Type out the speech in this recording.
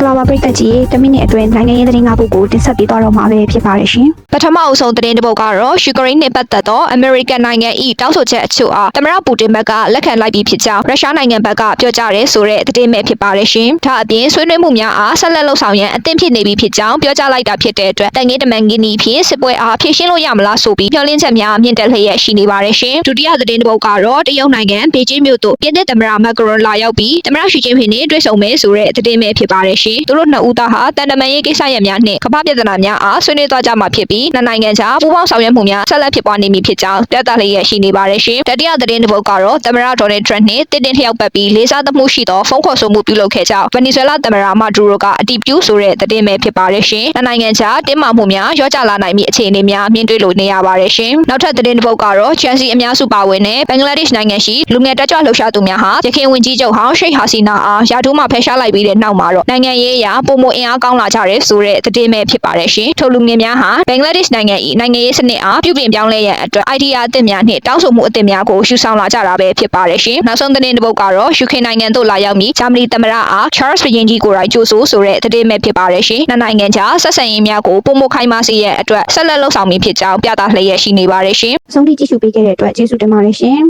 ္ဂလာပါပရိသတ်ကြီးတမိနစ်အတွင်းနိုင်ငံရေးသတင်း၅ပုဒ်ကိုတင်ဆက်ပေးသွားတော့မှာပဲဖြစ်ပါတယ်ရှင်ပထမအဆုံးသတင်းတစ်ပုဒ်ကတော့ယူကရိန်းနဲ့ပတ်သက်သောအမေရိကန်နိုင်ငံ၏တောင်းဆိုချက်အချို့အားသမ္မတပူတင်ဘက်ကလက်ခံလိုက်ပြီးဖြစ်ကြောင်းရုရှားနိုင်ငံဘက်ကပြောကြားရဲဆိုတဲ့သတင်းပဲဖြစ်ပါတယ်ရှင်။ဒါအပြင်ဆွေးနွေးမှုများအားဆက်လက်လှုပ်ဆောင်ရန်အသင့်ဖြစ်နေပြီဖြစ်ကြောင်းပြောကြားလိုက်တာဖြစ်တဲ့အတွက်တန်ငင်းတမန်ငင်းဤဖြင့်စစ်ပွဲအားဖြည့်ရှင်းလို့ရမလားဆိုပြီးမျှော်လင့်ချက်များမြင့်တက်လျက်ရှိနေပါတယ်ရှင်။ဒုတိယသတင်းတစ်ပုဒ်ကတော့တရုတ်နိုင်ငံဘေကျင်းမြို့သို့ပြင်သစ်သမ္မတမက်ဂရွန်လာရောက်ပြီးသမ္မတရှီကျင်းဖင်နဲ့တွေ့ဆုံမယ်ဆိုတဲ့သတင်းပဲဖြစ်ပါတယ်ရှင်။သူတို့နှစ်ဦးသားဟာတန်တမန်ရေးကိစ္စရပ်များနှင့်ကမ္ဘာပြည်ထနာများအားဆွေးနွေးသွားကြမှာဖြစ်ပြီးနှစ်နိုင်ငံကြားပူးပေါင်းဆောင်ရွက်မှုများဆက်လက်ဖြစ်ပွားနေမည်ဖြစ်ကြောင်းပြသလျက်ရှိနေပါတယ်ရှင်။တတိယသတင်းတစ်ပုဒ်ကတော့သမ္မတဒေါ်နယ်ထရန့်နှင့်တင်းတင်းလျောက်ပတ်ပြီးလေးစားသမှုရှိသောဖုန်းခေါ်ဆိုမှုပြုလုပ်ခဲ့ကြောင်းဗနီဇွဲလားသမ္မတမာဒူရိုကအတည်ပြုဆိုတဲ့သတင်းပဲဖြစ်ပါတယ်ရှင်။နှစ်နိုင်ငံကြားတင်းမာမှုများရောကျလာနိုင်မည့်အခြေအနေများမြင်တွေ့လို့နေရပါတယ်ရှင်။နောက်ထပ်သတင်းတစ်ပုဒ်ကတော့ချန်စီအများစုပါဝင်တဲ့ဘင်္ဂလားဒေ့ရှ်နိုင်ငံရှိလူငယ်တက်ကြွလှုပ်ရှားသူများဟာရခိုင်ဝင်ကြီးချုပ်ဟောင်းရှိတ်ဟာစီနာအားယာတူးမှဖယ်ရှားလိုက်ပြီးတဲ့နောက်မှာတော့နိုင်ငံရေးအရာပုံမအင်အားကောင်းလာကြတဲ့ဆိုတဲ့သတင်းပဲဖြစ်ပါတယ်ရှင်။ထိုလူငယ်များဟာဘင်္ဂလားဒေ့ရှ်နိုင်ငံ၏နိုင်ငံရေးစနစ်အားပြုပြင်ပြောင်းလဲရန်အတွက် idea အသစ်များနှင့်တောင်းဆိုမှုအသစ်များကိုရှုဆောင်လာကြတာပဲဖြစ်ပါတယ်ရှင်။နောက်ဆုံးသတင်းတစ်ပုဒ်ကတော့ UK နိုင်ငံသို့လာရောက်ပြီးဂျာမနီသမ္မတအား Charles ဘုရင်ကြီးကိုယ်တိုင်ကြိုဆိုဆိုတဲ့သတင်းပဲဖြစ်ပါတယ်ရှင်။နှစ်နိုင်ငံကြားဆက်ဆံရေးများကိုပုံမခိုင်းမစေရန်အတွက်ဆက်လက်လှုပ်ဆောင်မည်ဖြစ်ကြောင်းပြသလျက်ရှိနေပါတယ်ရှင်။အဆုံးထိကြည့်ရှုပေးခဲ့တဲ့အတွက်ကျေးဇူးတင်ပါတယ်ရှင်